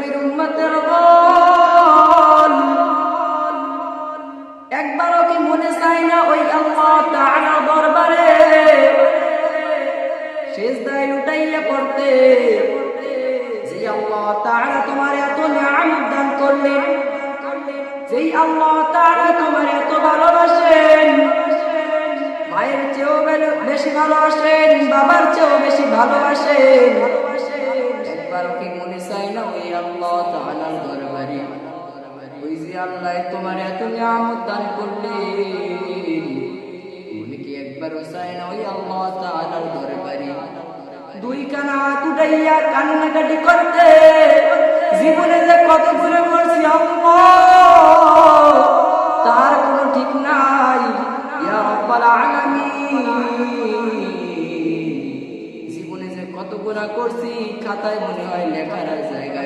নবীর উম্মতের দল। একবারও কি মনে চায় না ওই আল্লাহ তাআলা দরবারে? সেজদায় লুটাইয়া পড়তে। যে আল্লাহ তাআলা তোমার এত নিয়ামত দান করলেন, যেই আল্লাহ তাআলা তোমার এত ভালোবাসেন মায়ের চেয়েও বেশি ভালোবাসেন, বাবার চেয়েও বেশি ভালোবাসেন। একবারও কি মনে চাই না, ওই আল্লাহ তাআলার দরবারে। ওই যে আল্লাহ তোমার এত নিয়ামত দান করলেন মনে কি একবারও চাই না ওই আল্লাহ তাআলার দরবারে? দুই কানা হাত উঠাইয়া কান্নাকাটি করতে, জীবনে যে কত ঘুরে মরছি আল্লাহ, তার কোনো ঠিক নাই। ইয়া রাব্বাল আলামিন। কত গোনা করছি খাতায় মনে হয় লেখার জায়গা